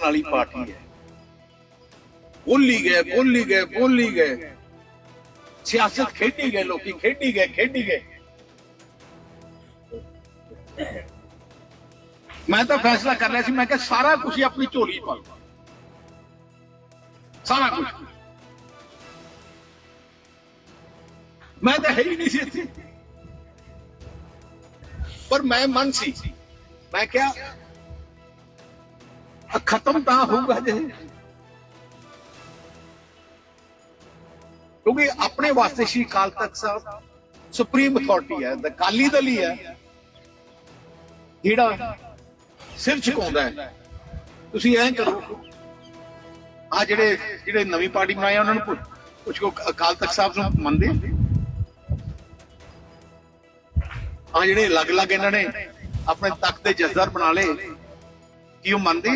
ਵਾਲੀ ਪਾਰਟੀ ਹੈ। ਬੋਲੀ ਗਏ ਬੋਲੀ ਗਏ ਬੋਲੀ ਗਏ। ਸਿਆਸਤ ਖੇਡੀ ਗਏ, ਲੋਕੀ ਖੇਡੀ ਗਏ ਖੇਡੀ ਗਏ। ਮੈਂ ਤਾਂ ਫੈਸਲਾ ਕਰ ਲਿਆ ਸੀ, ਮੈਂ ਕਿਹਾ ਸਾਰਾ ਕੁਝ ਹੀ ਆਪਣੀ ਝੋਲੀ 'ਚ ਪਾ ਲਓ ਸਾਰਾ ਕੁਝ ਮੈਂ ਤਾਂ ਹੈ ਹੀ ਨਹੀਂ ਸੀ ਇੱਥੇ। ਪਰ ਮੈਂ ਮਨ ਸੀ। ਮੈਂ ਕਿਹਾ ਖਤਮ ਤਾਂ ਹੋਊਗਾ ਜੇ। ਕਿਉਂਕਿ ਆਪਣੇ ਵਾਸਤੇ ਸ਼੍ਰੀ ਅਕਾਲ ਤਖਤ ਸਾਹਿਬ ਸੁਪਰੀਮ ਅਥਾਰਟੀ ਹੈ, ਦ ਕਾਲੀ ਦਲ ਹੀ ਹੈ। ਜਿਹੜਾ ਸਿਰ ਝੁਕਾਉਂਦਾ ਹੈ। ਤੁਸੀਂ ਐਂ ਕਰੋ ਆ ਜਿਹੜੇ ਜਿਹੜੇ ਨਵੀਂ ਪਾਰਟੀ ਬਣਾਈ ਉਹਨਾਂ ਨੂੰ ਪੁੱਛ- ਪੁੱਛੋ ਅਕਾਲ ਤਖਤ ਸਾਹਿਬ ਨੂੰ ਮੰਨਦੇ ਆ ਜਿਹੜੇ ਅਲੱਗ-ਅਲੱਗ ਇਹਨਾਂ ਨੇ ਆਪਣੇ ਤਖਤ ਦੇ ਜੱਜ਼ਰ ਬਣਾ ਲਏ, ਕੀ ਉਹ ਮੰਨਦੇ?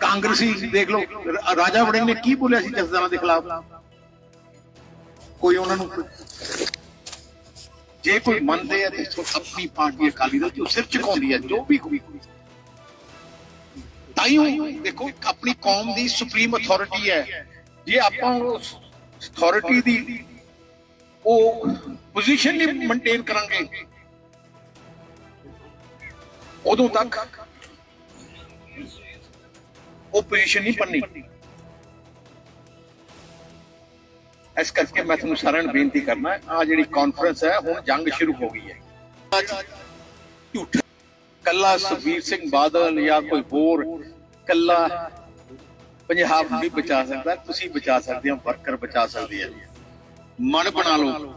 ਕਾਂਗਰਸੀ, ਦੇਖ ਲਓ ਰਾਜਾ ਵੜਿੰਗ ਨੇ ਕੀ ਬੋਲਿਆ ਸੀ ਜੱਜ਼ਰਾਂ ਦੇ ਖਿਲਾਫ? ਕੋਈ ਉਹਨਾਂ ਨੂੰ ਜੇ ਕੋਈ ਮੰਨਦੇ ਆ ਤੇ ਆਪਣੀ ਪਾਰਟੀ ਅਕਾਲੀ ਦਲ ਜੋ ਸਿਰ ਝੁਕਾਉਂਦੀ ਹੈ ਜੋ ਵੀ ਕੋਈ। ਤਾਈਓ ਦੇਖੋ ਆਪਣੀ ਕੌਮ ਦੀ ਸੁਪਰੀਮ ਅਥਾਰਟੀ ਹੈ। ਜੇ ਆਪਾਂ ਉਸ ਅਥਾਰਟੀ ਦੀ ਉਹ ਪੋਜੀਸ਼ਨ ਨਹੀਂ ਮੇਨਟੇਨ ਕਰਾਂਗੇ। ਉਦੋਂ ਤੱਕ ਉਹ ਪੋਜੀਸ਼ਨ ਨਹੀਂ ਬਣਨੀ। ਇਸ ਕਰਕੇ ਮੈਂ ਤੁਹਾਨੂੰ ਸਾਰਿਆਂ ਨੂੰ ਬੇਨਤੀ ਕਰਨਾ ਆ ਜਿਹੜੀ ਕਾਨਫਰੰਸ ਹੈ, ਹੁਣ ਜੰਗ ਸ਼ੁਰੂ ਹੋ ਗਈ ਹੈ। ਝੂਠ ਝੂਠਾ ਕੱਲਾ ਸੁਖਬੀਰ ਸਿੰਘ ਬਾਦਲ ਜਾਂ ਕੋਈ ਹੋਰ ਕੱਲਾ ਪੰਜਾਬ ਨੂੰ ਨਹੀਂ ਬਚਾ ਸਕਦਾ, ਤੁਸੀਂ ਬਚਾ ਸਕਦੇ ਹੋ, ਵਰਕਰ ਬਚਾ ਸਕਦੇ ਆ ਮਨ ਬਣਾ ਲਓ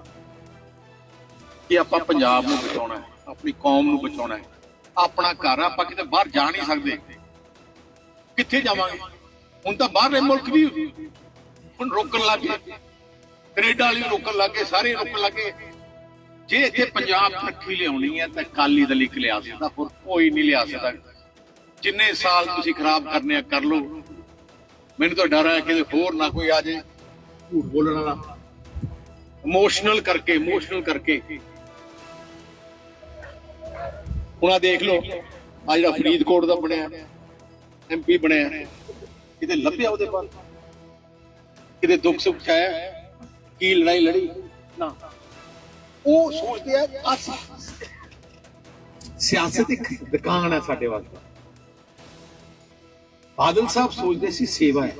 ਕਿ ਆਪਾਂ ਪੰਜਾਬ ਨੂੰ ਬਚਾਉਣਾ ਹੈ, ਆਪਣੀ ਕੌਮ ਨੂੰ ਬਚਾਉਣਾ ਹੈ। ਆਪਣਾ ਘਰ ਆਪਾਂ ਕਿਤੇ ਬਾਹਰ ਜਾ ਨਹੀਂ ਸਕਦੇ। ਕਿੱਥੇ ਜਾਵਾਂਗੇ? ਹੁਣ ਤਾਂ ਬਾਹਰਲੇ ਮੁਲਕ ਵੀ ਹੁਣ ਰੋਕਣ ਲੱਗੇ ਕੈਨੇਡਾ ਵਾਲੇ ਰੋਕਣ ਲੱਗੇ ਸਾਰੇ ਰੋਕਣ ਲੱਗੇ ਜੇ ਇੱਥੇ ਪੰਜਾਬ ਤਰੱਕੀ ਲਿਆਉਣੀ ਹੈ, ਤਾਂ ਕਾਲੀ ਦਲ ਇੱਕ ਲਿਆ ਸਕਦਾ, ਹੋਰ ਕੋਈ ਨਹੀਂ ਲਿਆ ਸਕਦਾ। ਜਿੰਨੇ ਸਾਲ ਤੁਸੀਂ ਖਰਾਬ ਕਰਨੇ ਆ, ਕਰ ਲਓ। ਮੈਨੂੰ ਤਾਂ ਡਰ ਹੈ ਕਿ ਹੋਰ ਨਾ ਕੋਈ ਆ ਜਾਏ, ਝੂਠ ਬੋਲਣ ਵਾਲਾ। ਇਮੋਸ਼ਨਲ ਕਰਕੇ ਇਮੋਸ਼ਨਲ ਕਰਕੇ। ਹੁਣ ਦੇਖ ਲਓ ਆ ਜਿਹੜਾ ਫਰੀਦਕੋਟ ਦਾ ਬਣਿਆ ਐਮਪੀ ਬਣਿਆ ਕਿਤੇ ਲੱਭਿਆ ਉਹਦੇ ਬਾਅਦ ਕਿਤੇ ਦੁੱਖ ਸੁੱਖ ਚ ਆਇਆ ਕੀ ਲੜਾਈ ਲੜੀ? ਨਾ। ਉਹ ਸੋਚਦੇ ਆ ਆ ਸਿਆਸਤ ਇੱਕ ਦੁਕਾਨ ਹੈ ਸਾਡੇ ਵਾਸਤੇ ਬਾਦਲ ਸਾਹਿਬ ਸੋਚਦੇ ਸੀ ਸੇਵਾ ਹੈ।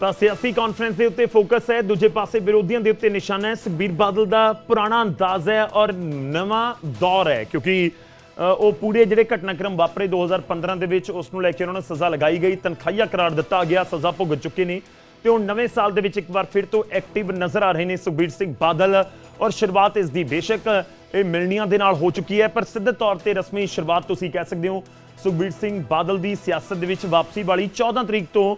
ਤਾਂ ਸਿਆਸੀ ਕਾਨਫਰੰਸ ਦੇ ਉੱਤੇ ਫੋਕਸ ਹੈ, ਦੂਜੇ ਪਾਸੇ ਵਿਰੋਧੀਆਂ ਦੇ ਉੱਤੇ ਨਿਸ਼ਾਨਾ ਹੈ। ਸੁਖਬੀਰ ਬਾਦਲ ਦਾ ਪੁਰਾਣਾ ਅੰਦਾਜ਼ ਹੈ ਔਰ ਨਵਾਂ ਦੌਰ ਹੈ, ਕਿਉਂਕਿ ਉਹ ਪੂਰੇ ਜਿਹੜੇ ਘਟਨਾਕ੍ਰਮ ਵਾਪਰੇ 2015 ਦੇ ਵਿੱਚ ਉਸ ਨੂੰ ਲੈ ਕੇ ਉਹਨਾਂ ਨੂੰ ਸਜ਼ਾ ਲਗਾਈ ਗਈ, ਤਨਖਾਹੀਆ ਕਰਾਰ ਦਿੱਤਾ ਗਿਆ, ਸਜ਼ਾ ਭੁਗਤ ਚੁੱਕੇ ਨੇ। ਤੇ ਉਹ ਨਵੇਂ ਸਾਲ ਦੇ ਵਿੱਚ ਇੱਕ ਵਾਰ ਫਿਰ ਤੋਂ ਐਕਟਿਵ ਨਜ਼ਰ ਆ ਰਹੇ ਨੇ ਸੁਖਬੀਰ ਸਿੰਘ ਬਾਦਲ ਔਰ ਸ਼ੁਰੂਆਤ ਇਸ ਦੀ ਬੇਸ਼ੱਕ ਇਹ ਮਿਲਣੀਆਂ ਦੇ ਨਾਲ ਹੋ ਚੁੱਕੀ ਹੈ, ਪਰ ਸਿੱਧੇ ਤੌਰ ਤੇ ਰਸਮੀ ਸ਼ੁਰੂਆਤ ਤੁਸੀਂ ਕਹਿ ਸਕਦੇ ਹੋ ਸੁਖਬੀਰ ਸਿੰਘ ਬਾਦਲ ਦੀ ਸਿਆਸਤ ਦੇ ਵਿੱਚ ਵਾਪਸੀ ਵਾਲੀ 14 ਤਰੀਕ ਤੋਂ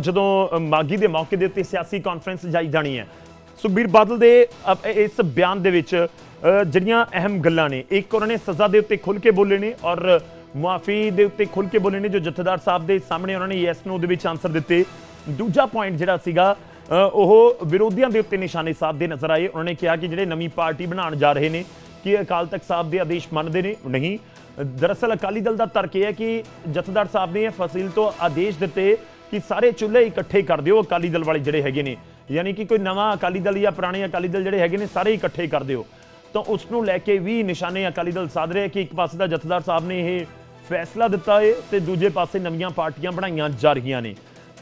ਜਦੋਂ ਅ, ਮਾਗੀ ਦੇ ਮੌਕੇ ਦੇ ਉੱਤੇ ਸਿਆਸੀ ਕਾਨਫਰੰਸ ਜਾਈ ਜਾਣੀ ਹੈ। ਸੁਖਬੀਰ ਬਾਦਲ ਦੇ ਅ, ਇਸ ਬਿਆਨ ਦੇ ਵਿੱਚ ਜਿਹੜੀਆਂ ਅਹਿਮ ਗੱਲਾਂ ਨੇ ਇੱਕ ਉਹਨਾਂ ਨੇ ਸਜ਼ਾ ਦੇ ਉੱਤੇ ਖੁੱਲ ਕੇ ਬੋਲੇ ਨੇ ਔਰ ਮੁਆਫੀ ਦੇ ਉੱਤੇ ਖੁੱਲ ਕੇ ਬੋਲੇ ਨੇ ਜੋ ਜਥੇਦਾਰ ਸਾਹਿਬ ਦੇ ਸਾਹਮਣੇ ਉਹਨਾਂ ਨੇ ਯੈਸ ਨੋ ਦੇ ਵਿੱਚ ਆਨਸਰ ਦਿੱਤੇ। ਦੂਜਾ ਪੁਆਇੰਟ ਜਿਹੜਾ ਸੀਗਾ ਉਹ ਵਿਰੋਧੀਆਂ ਦੇ ਉੱਤੇ ਨਿਸ਼ਾਨੇ ਸਾਧਦੇ ਨਜ਼ਰ ਆਏ। ਉਹਨਾਂ ਨੇ ਕਿਹਾ ਕਿ ਜਿਹੜੇ ਨਵੀਂ ਪਾਰਟੀ ਬਣਾਉਣ ਜਾ ਰਹੇ ਨੇ ਕਿ ਅਕਾਲ ਤਖਤ ਸਾਹਿਬ ਦੇ ਆਦੇਸ਼ ਮੰਨਦੇ ਨੇ? ਨਹੀਂ। ਦਰਅਸਲ ਅਕਾਲੀ ਦਲ ਦਾ ਤਰਕ ਇਹ ਹੈ ਕਿ ਜਥੇਦਾਰ ਸਾਹਿਬ ਨੇ ਫਸੀਲ ਤੋਂ ਆਦੇਸ਼ ਦਿੱਤੇ ਕਿ ਸਾਰੇ ਚੁੱਲ੍ਹੇ ਇਕੱਠੇ ਕਰ ਦਿਓ ਅਕਾਲੀ ਦਲ ਵਾਲੇ ਜਿਹੜੇ ਹੈਗੇ ਨੇ। ਯਾਨੀ ਕਿ ਕੋਈ ਨਵਾਂ ਅਕਾਲੀ ਦਲ ਜਾਂ ਪੁਰਾਣੇ ਅਕਾਲੀ ਦਲ ਜਿਹੜੇ ਹੈਗੇ ਨੇ ਸਾਰੇ ਇਕੱਠੇ ਕਰ ਦਿਓ। ਤਾਂ ਉਸ ਨੂੰ ਲੈ ਕੇ ਵੀ ਨਿਸ਼ਾਨੇ ਅਕਾਲੀ ਦਲ ਸਾਧ ਰਿਹਾ ਕਿ ਇੱਕ ਪਾਸੇ ਦਾ ਜਥੇਦਾਰ ਸਾਹਿਬ ਨੇ ਇਹ ਫੈਸਲਾ ਦਿੱਤਾ ਹੈ ਤੇ ਦੂਜੇ ਪਾਸੇ ਨਵੀਆਂ ਪਾਰਟੀਆਂ ਬਣਾਈਆਂ ਜਾ ਰਹੀਆਂ ਨੇ।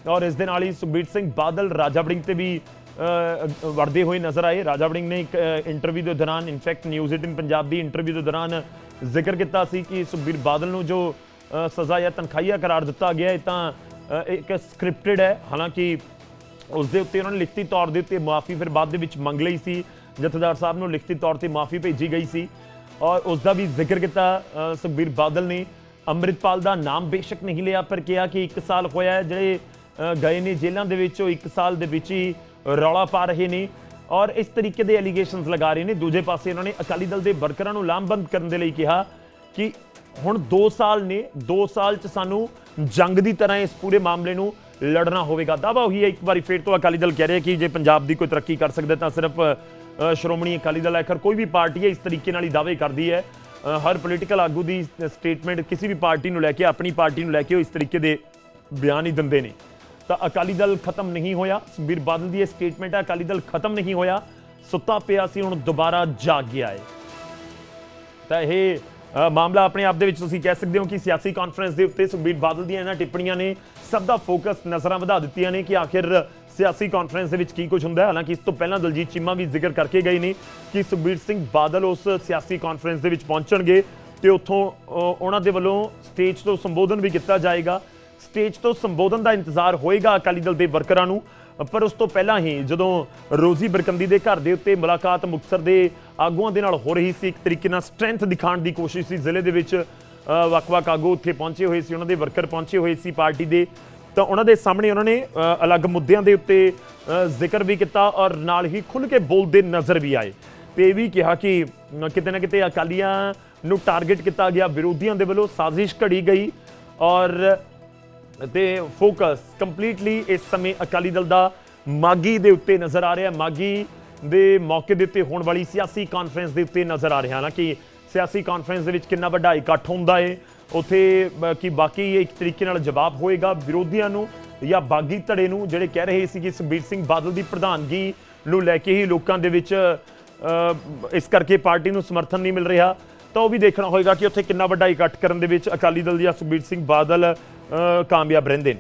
ਔਰ ਇਸ ਦੇ ਨਾਲ ਹੀ ਸੁਖਬੀਰ ਸਿੰਘ ਬਾਦਲ ਰਾਜਾ ਵੜਿੰਗ ਤੇ ਵੀ ਅ, ਵੜਦੇ ਹੋਏ ਨਜ਼ਰ ਆਏ। ਰਾਜਾ ਬੜਿੰਗ ਨੇ ਇੱਕ ਇੰਟਰਵਿਊ ਦੇ ਦੌਰਾਨ ਇਨਫੈਕਟ ਨਿਊਜ਼ 18 ਪੰਜਾਬ ਦੀ ਇੰਟਰਵਿਊ ਦੇ ਦੌਰਾਨ ਜ਼ਿਕਰ ਕੀਤਾ ਸੀ ਕਿ ਸੁਖਬੀਰ ਬਾਦਲ ਨੂੰ ਜੋ ਸਜ਼ਾ ਜਾਂ ਤਨਖਾਹੀਆ ਕਰਾਰ ਦਿੱਤਾ ਗਿਆ ਇਹ ਤਾਂ ਇੱਕ ਸਕ੍ਰਿਪਟਡ ਹੈ। ਹਾਲਾਂਕਿ ਉਸ ਦੇ ਉੱਤੇ ਉਹਨਾਂ ਨੇ ਲਿਖਤੀ ਤੌਰ ਦੇ ਉੱਤੇ ਮਾਫੀ ਫਿਰ ਬਾਅਦ ਦੇ ਵਿੱਚ ਮੰਗ ਲਈ ਸੀ। ਜਥੇਦਾਰ ਸਾਹਿਬ ਨੂੰ ਲਿਖਤੀ ਤੌਰ ਤੇ ਮਾਫੀ ਭੇਜੀ ਗਈ ਸੀ। ਔਰ ਉਸ ਦਾ ਵੀ ਜ਼ਿਕਰ ਕੀਤਾ ਸੁਖਬੀਰ ਬਾਦਲ ਨੇ। ਅੰਮ੍ਰਿਤਪਾਲ ਦਾ ਨਾਮ ਬੇਸ਼ੱਕ ਨਹੀਂ ਲਿਆ, ਪਰ ਕਿਹਾ ਕਿ 1 ਸਾਲ ਹੋਇਆ ਹੈ। ਜਿਹੜੇ ਗਏ ਨੇ ਜੇਲ੍ਹਾਂ ਦੇ ਵਿੱਚ, ਉਹ 1 ਸਾਲ ਦੇ ਵਿੱਚ ਹੀ ਰੌਲਾ ਪਾ ਰਹੇ ਨੇ। ਔਰ ਇਸ ਤਰੀਕੇ ਦੇ ਐਲੀਗੇਸ਼ਨਸ ਲਗਾ ਰਹੇ ਨੇ। ਦੂਜੇ ਪਾਸੇ ਉਹਨਾਂ ਨੇ ਅਕਾਲੀ ਦਲ ਦੇ ਵਰਕਰਾਂ ਨੂੰ ਲਾਮਬੰਦ ਕਰਨ ਦੇ ਲਈ ਕਿਹਾ ਕਿ ਹੁਣ 2 ਸਾਲ ਨੇ 2 ਸਾਲ ਚ ਸਾਨੂੰ ਜੰਗ ਦੀ ਤਰ੍ਹਾਂ ਇਸ ਪੂਰੇ ਮਾਮਲੇ ਨੂੰ ਲੜਨਾ ਹੋਵੇਗਾ। ਦਾਵਾ ਉਹੀ ਹੈ, ਇੱਕ ਵਾਰੀ ਫੇਰ ਤੋਂ ਅਕਾਲੀ ਦਲ ਕਹਿ ਰਿਹਾ ਕਿ ਜੇ ਪੰਜਾਬ ਦੀ ਕੋਈ ਤਰੱਕੀ ਕਰ ਸਕਦਾ ਤਾਂ ਸਿਰਫ ਸ਼੍ਰੋਮਣੀ ਅਕਾਲੀ ਦਲ ਆਖਰ ਕੋਈ ਵੀ ਪਾਰਟੀ ਹੈ ਇਸ ਤਰੀਕੇ ਨਾਲ ਹੀ ਦਾਅਵੇ ਕਰਦੀ ਹੈ। ਹਰ ਪੋਲੀਟੀਕਲ ਆਗੂ ਦੀ ਸਟੇਟਮੈਂਟ ਕਿਸੇ ਵੀ ਪਾਰਟੀ ਨੂੰ ਲੈ ਕੇ, ਆਪਣੀ ਪਾਰਟੀ ਨੂੰ ਲੈ ਕੇ ਉਹ ਇਸ ਤਰੀਕੇ ਦੇ ਬਿਆਨ ਹੀ ਦਿੰਦੇ ਨੇ। ਤਾਂ ਅਕਾਲੀ ਦਲ ਖਤਮ ਨਹੀਂ ਹੋਇਆ। ਸੁਖਬੀਰ ਬਾਦਲ ਦੀ ਇਹ ਸਟੇਟਮੈਂਟ ਹੈ, ਅਕਾਲੀ ਦਲ ਖਤਮ ਨਹੀਂ ਹੋਇਆ। ਸੁੱਤਾ ਪਿਆ ਸੀ, ਹੁਣ ਦੁਬਾਰਾ ਜਾਗ ਗਿਆ ਹੈ। ਤਾਂ ਇਹ ਮਾਮਲਾ ਆਪਣੇ ਆਪ ਦੇ ਵਿੱਚ ਤੁਸੀਂ ਕਹਿ ਸਕਦੇ ਹੋ ਕਿ ਸਿਆਸੀ ਕਾਨਫਰੰਸ ਦੇ ਉੱਤੇ ਸੁਖਬੀਰ ਬਾਦਲ ਦੀਆਂ ਇਹਨਾਂ ਟਿੱਪਣੀਆਂ ਨੇ ਸਭ ਦਾ ਫੋਕਸ ਨਜ਼ਰਾਂ ਵਧਾ ਦਿੱਤੀਆਂ ਨੇ ਕਿ ਆਖਿਰ ਸਿਆਸੀ ਕਾਨਫਰੰਸ ਦੇ ਵਿੱਚ ਕੀ ਕੁਝ ਹੁੰਦਾ ਹੈ। ਹਾਲਾਂਕਿ ਇਸ ਤੋਂ ਪਹਿਲਾਂ ਦਲਜੀਤ ਚੀਮਾ ਵੀ ਜ਼ਿਕਰ ਕਰਕੇ ਗਏ ਨੇ ਕਿ ਸੁਖਬੀਰ ਸਿੰਘ ਬਾਦਲ ਉਸ ਸਿਆਸੀ ਕਾਨਫਰੰਸ ਦੇ ਵਿੱਚ ਪਹੁੰਚਣਗੇ ਤੇ ਉੱਥੋਂ ਉਹਨਾਂ ਦੇ ਵੱਲੋਂ ਸਟੇਜ ਤੋਂ ਸੰਬੋਧਨ ਵੀ ਕੀਤਾ ਜਾਏਗਾ। ਸਟੇਜ ਤੋਂ ਸੰਬੋਧਨ ਦਾ ਇੰਤਜ਼ਾਰ ਹੋਏਗਾ ਅਕਾਲੀ ਦਲ ਦੇ ਵਰਕਰਾਂ ਨੂੰ। ਪਰ ਉਸ ਤੋਂ ਪਹਿਲਾਂ ਹੀ ਜਦੋਂ ਰੋਜ਼ੀ ਬਰਕੰਦੀ ਦੇ ਘਰ ਦੇ ਉੱਤੇ ਮੁਲਾਕਾਤ ਮੁਕਤਸਰ ਦੇ ਆਗੂਆਂ ਦੇ ਨਾਲ ਹੋ ਰਹੀ ਸੀ, ਇੱਕ ਤਰੀਕੇ ਨਾਲ ਸਟਰੈਂਥ ਦਿਖਾਉਣ ਦੀ ਕੋਸ਼ਿਸ਼ ਸੀ। ਜ਼ਿਲ੍ਹੇ ਦੇ ਵਿੱਚ ਵੱਖ-ਵੱਖ ਆਗੂ ਉੱਥੇ ਪਹੁੰਚੇ ਹੋਏ ਸੀ, ਉਹਨਾਂ ਦੇ ਵਰਕਰ ਪਹੁੰਚੇ ਹੋਏ ਸੀ ਪਾਰਟੀ ਦੇ। ਤਾਂ ਉਹਨਾਂ ਦੇ ਸਾਹਮਣੇ ਉਹਨਾਂ ਨੇ ਅਲੱਗ ਮੁੱਦਿਆਂ ਦੇ ਉੱਤੇ ਜ਼ਿਕਰ ਵੀ ਕੀਤਾ ਔਰ ਨਾਲ ਹੀ ਖੁੱਲ੍ਹ ਕੇ ਬੋਲਦੇ ਨਜ਼ਰ ਵੀ ਆਏ। ਤੇ ਇਹ ਵੀ ਕਿਹਾ ਕਿ ਕਿਤੇ ਨਾ ਕਿਤੇ ਅਕਾਲੀਆਂ ਨੂੰ ਟਾਰਗੇਟ ਕੀਤਾ ਗਿਆ, ਵਿਰੋਧੀਆਂ ਦੇ ਵੱਲੋਂ ਸਾਜ਼ਿਸ਼ ਘੜੀ ਗਈ ਔਰ ਤੇ ਫੋਕਸ ਕੰਪਲੀਟਲੀ ਇਸ ਸਮੇਂ ਅਕਾਲੀ ਦਲ ਦਾ ਮਾਗੀ ਦੇ ਉੱਤੇ ਨਜ਼ਰ ਆ ਰਿਹਾ। ਮਾਗੀ ਦੇ ਮੌਕੇ ਦੇ ਉੱਤੇ ਹੋਣ ਵਾਲੀ ਸਿਆਸੀ ਕਾਨਫਰੰਸ ਦੇ ਉੱਤੇ ਨਜ਼ਰ ਆ ਰਿਹਾ। ਹਾਲਾਂਕਿ ਸਿਆਸੀ ਕਾਨਫਰੰਸ ਦੇ ਵਿੱਚ ਕਿੰਨਾ ਵੱਡਾ ਇਕੱਠ ਹੁੰਦਾ ਏ, ਉੱਥੇ ਕਿ ਬਾਕੀ ਇੱਕ ਤਰੀਕੇ ਨਾਲ ਜਵਾਬ ਹੋਏਗਾ ਵਿਰੋਧੀਆਂ ਨੂੰ ਜਾਂ ਬਾਗੀ ਧੜੇ ਨੂੰ, ਜਿਹੜੇ ਕਹਿ ਰਹੇ ਸੀ ਕਿ ਸੁਖਬੀਰ ਸਿੰਘ ਬਾਦਲ ਦੀ ਪ੍ਰਧਾਨਗੀ ਨੂੰ ਲੈ ਕੇ ਹੀ ਲੋਕਾਂ ਦੇ ਵਿੱਚ ਇਸ ਕਰਕੇ ਪਾਰਟੀ ਨੂੰ ਸਮਰਥਨ ਨਹੀਂ ਮਿਲ ਰਿਹਾ। ਤਾਂ ਉਹ ਵੀ ਦੇਖਣਾ ਹੋਏਗਾ ਕਿ ਉੱਥੇ ਕਿੰਨਾ ਵੱਡਾ ਇਕੱਠ ਕਰਨ ਦੇ ਵਿੱਚ ਅਕਾਲੀ ਦਲ ਜਾਂ ਸੁਖਬੀਰ ਸਿੰਘ ਬਾਦਲ Kambja Brendin.